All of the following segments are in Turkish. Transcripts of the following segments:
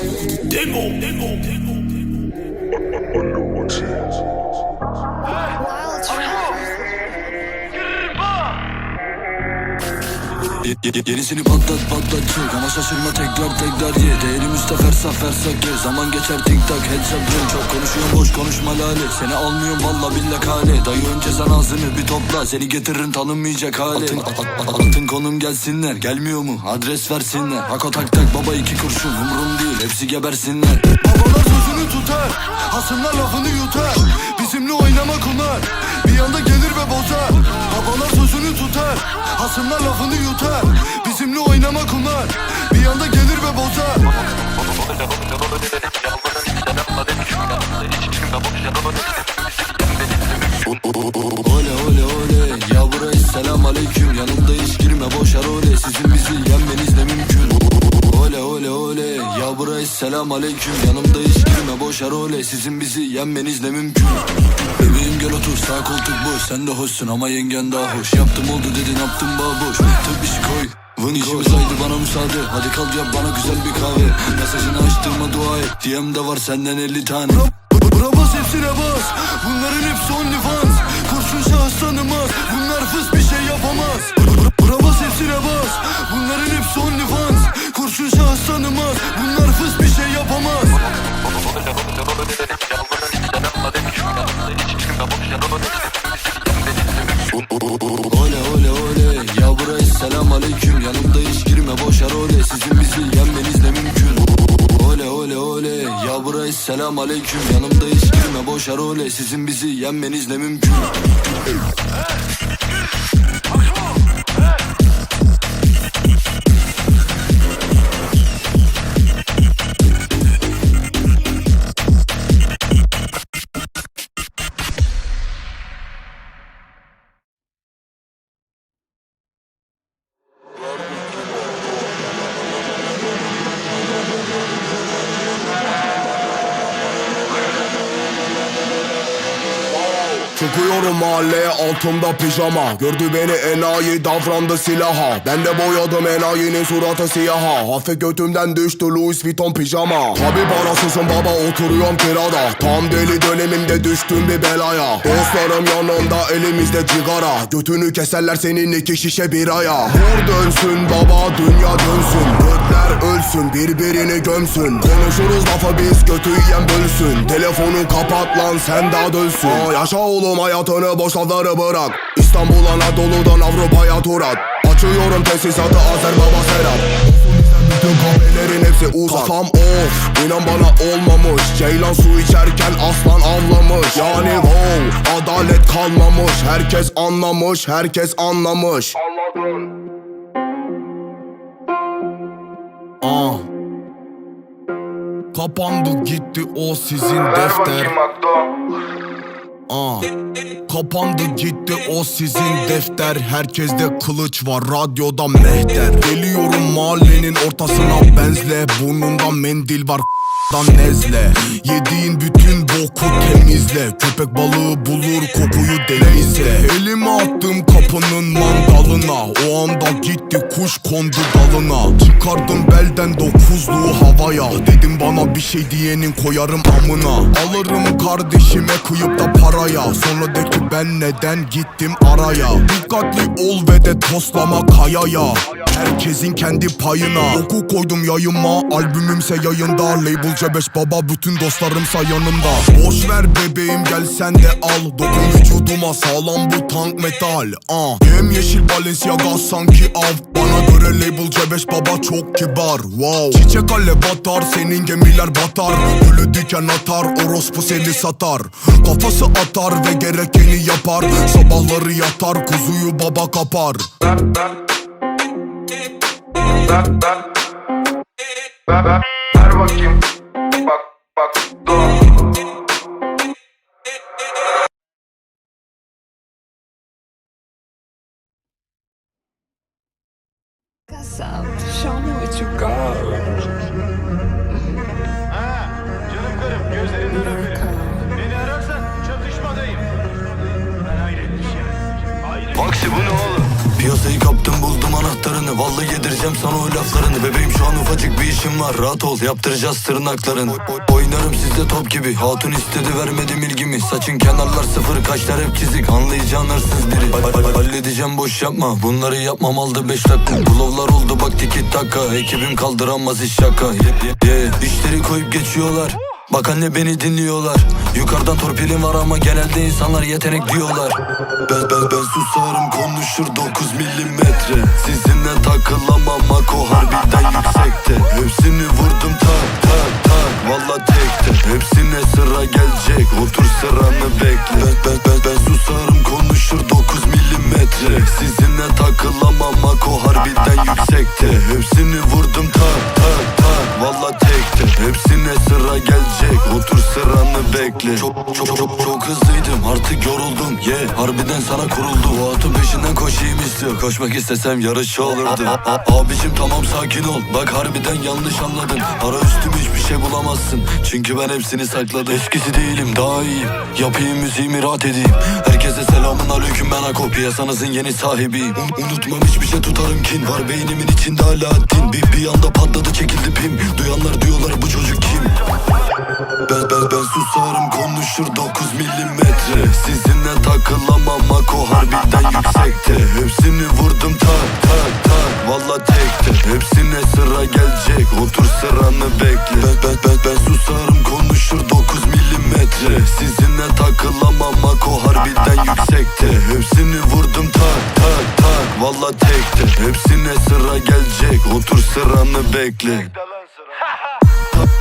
Demo, demo, demo. Yenisini patlat patlat. Çık Ama şaşırma. Tekrar tekrar ye. Değeri müstefer safer sakir Zaman geçer tik tak headshot ring Çok konuşuyorum boş konuşma lale. Seni almıyorum valla billa kale. Dayı önce sen ağzını bir topla. Seni getiririm tanınmayacak hale. Atın, at- at- atın konum gelsinler. Gelmiyor mu? Adres versinler. Hako tak tak baba iki kurşun. Umrum değil hepsi gebersinler. Babalar sözünü tutar. Hasımlar lafını yutar. Bizimle oynama kunar. Bir anda gelir ve bozar. Babalar sözünü tutar. Hasımlar lafını yutar. Bizimle oynama kunar Bir anda gelir ve bozar. Ole ole ole. Ya buraya selam aleyküm. Yanımda hiç girme boş role Sizin bizi yenmeniz de mümkün Ya buraya selam aleyküm Yanımda hiç girme boş role Sizin bizi yenmeniz de mümkün. Bebeğim gel otur sağ koltuk boş. Sen de hoşsun ama yengen daha hoş. Yaptım oldu dedin yaptım baboş Tabi koy. Vın İşimiz haydi bana müsaade. Hadi kalk yap bana güzel bir kahve. Mesajını açtığıma dua et. DM'de var senden 50 tane. Bura bas hepsine bas. Bunların hepsi OnlyFans Ole ole ole. Ya buraya selam aleyküm. Yanımda hiç girme boş role Sizin bizi yenmeniz de mümkün? Ole ole ole. Ya buraya selam aleyküm. Yanımda hiç girme boş role Sizin bizi yenmeniz de mümkün Çıkıyorum mahalleye altımda pijama. Gördü beni enayi davrandı silaha. Ben de boyadım enayinin suratı siyaha. Hafif götümden düştü Louis Vuitton pijama. Tabi parasızım baba oturuyorum kirada. Tam deli dönemimde düştüm bir belaya. Dostlarım yanımda elimizde cigara. Götünü keserler senin iki şişe biraya. Vur dönsün baba dünya dönsün. Götler ölsün birbirini gömsün. Konuşuruz lafı biz götü yiyen bölsün. Telefonu kapat lan sen daha dönsün. Aa, Yaşa oğlum hayatını boş lafları bırak. İstanbul Anadolu'dan Avrupa'ya tur at. Açıyorum tesisatı Azer Baba Serap bütün kahvelerin hepsi uzak. Kafam off inan bana olmamış. Ceylan su içerken aslan avlamış. Yani wow adalet kalmamış. Herkes anlamış herkes anlamış Aa. Kapandı gitti o sizin defter. Aa. Kapandı gitti o sizin defter. Herkeste kılıç var radyoda mehter. Geliyorum mahallenin ortasına benzle Burnunda mendil var dan nezle. Bütün temizle. Köpek balığı bulur kokuyu denizde Elimi attım kapının mandalına. O anda gitti kuş kondu dalına. Çıkardım belden dokuzluğu havaya. Dedim bana bir şey diyenin koyarım amına. Alırım kardeşime kıyıp da paraya. Sonra de ki ben neden gittim araya? Dikkatli ol ve de toslama kayaya Herkesin kendi payına. Oku koydum yayıma. Albümümse yayında. Label C5 baba. Bütün dostlarımsa yanımda Boş ver bebeğim gel sen de al. Dokun vücuduma. Sağlam bu tank metal. Uh. Yem yeşil Balenciaga sanki av. Bana göre label C5 baba çok kibar. Wow. Çiçek ale batar senin gemiler batar. Gülü diken atar orospu seni satar. Kafası atar ve gerekeni yapar. Sabahları yatar kuzuyu baba kapar Ver, ver, ver bakayım. Bak, bak, dur. something. Show me what you got. Bir şey. Aksi bu ne oğlum? Ballı yedireceğim sana o laflarını. Bebeğim şu an ufacık bir işim var. Rahat ol yaptıracağız tırnakların Oy- oy- Oynarım sizde top gibi. Hatun istedi vermedim ilgimi. Saçın kenarlar sıfır kaşlar hep çizik. Anlayacağın hırsız biri. Hall- hall- Halledeceğim boş yapma. Bunları yapmam aldı beş dakika. Bulovlar oldu bak tiki taka ekibim kaldıramaz iş şaka. Yeah, yeah. İşleri koyup geçiyorlar Bak anne beni dinliyorlar. Yukarıdan torpilim var ama genelde insanlar yetenek diyorlar. Ben ben ben susarım konuşur 9 milimetre. Sizinle takılamam Mako harbiden Harbiden sana kuruldu. O atın peşinden koşayım istiyor. Koşmak istesem yarış olurdu. A- Abicim tamam sakin ol. Bak harbiden yanlış anladın. Ara üstüm hiçbir şey bulamazsın. Çünkü ben hepsini sakladım. Eskisi değilim daha iyiyim. Yapayım müziğimi rahat edeyim. Herkese selamun aleyküm ben Ako Piyasanızın yeni sahibiyim. Un- Unutmam hiçbir şey tutarım kin. Var beynimin içinde Alaaddin Bir, bir anda patladı çekildi pim. Duyanlar diyorlar bu çocuk kim ben ben ben susarım konuşur 9 milimetre. Sizinle takılamam Mako harbiden yüksekte. Hepsini vurdum tak tak tak Valla tekte. Hepsine sıra gelecek Otur sıranı bekle. Ben ben ben ben susarım konuşur 9 milimetre. Sizinle takılamam Mako harbiden yüksekte. Hepsini vurdum tak tak tak Valla tekte. Hepsine sıra gelecek Otur sıranı bekle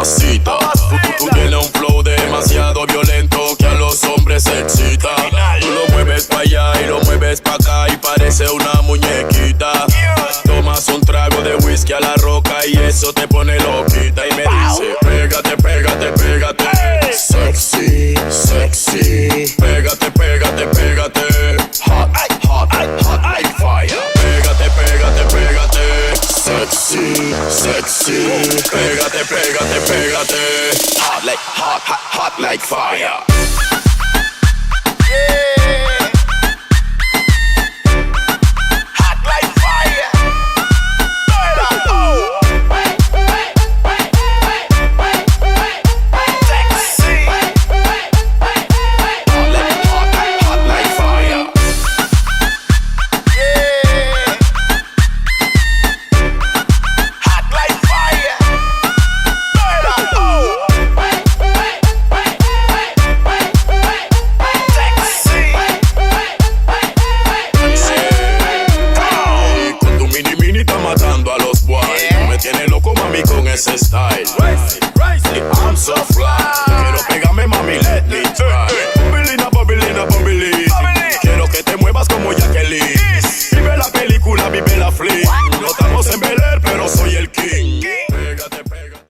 mamacita, tú, tienes un flow demasiado violento que a los hombres excita. Tú lo mueves para allá y lo mueves para acá y parece una muñequita. Tomas un trago de whisky a la roca y eso te pone loquita like fire. ese style. I'm so fly. Quiero pegarme, mami, let me